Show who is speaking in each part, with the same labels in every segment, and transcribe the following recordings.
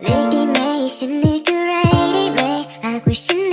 Speaker 1: Nation, Nicaragua, I wish you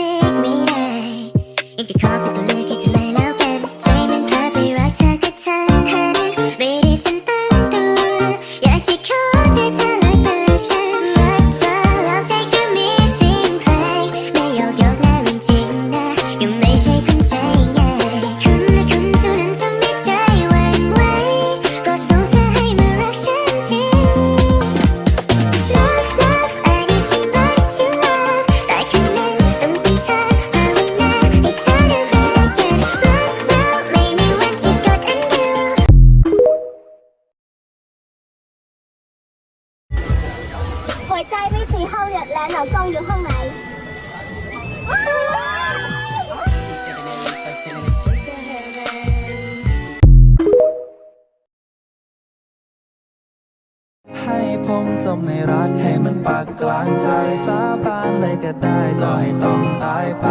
Speaker 1: หัวใจไม่สีเข้าเหลือดแล้วหนองกองอยู่ห้อ
Speaker 2: งใน
Speaker 3: ให้ผมจมในรักให้มันปากกลางใจสาบานเลยก็ได้ต่อให้ต้องตายไป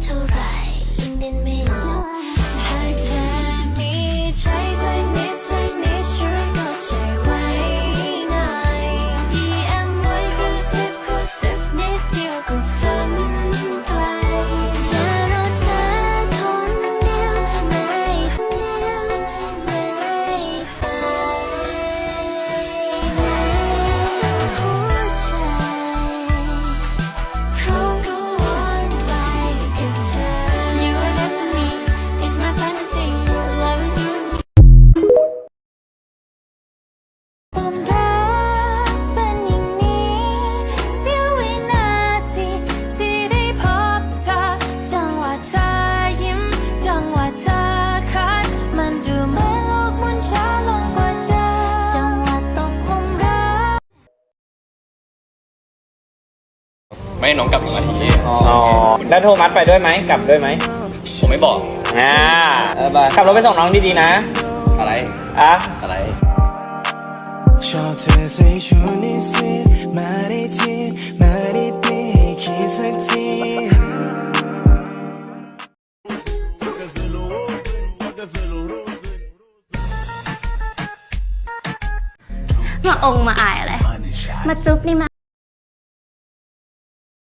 Speaker 3: to run. ไม่
Speaker 1: น้องก
Speaker 2: ลั
Speaker 4: บถึงวัน
Speaker 5: ที่แล้วโทมัสไปด้วยไหมกลับด้วยไหม
Speaker 4: ผมไม่บอก
Speaker 5: อ่า
Speaker 4: ไป
Speaker 5: ขับรถไปส่งน้องดีๆนะ
Speaker 4: อะไร
Speaker 5: อะ
Speaker 4: อะไร
Speaker 3: มาได้มาไอ
Speaker 2: งมาอายอะไร มาซุปนี่มา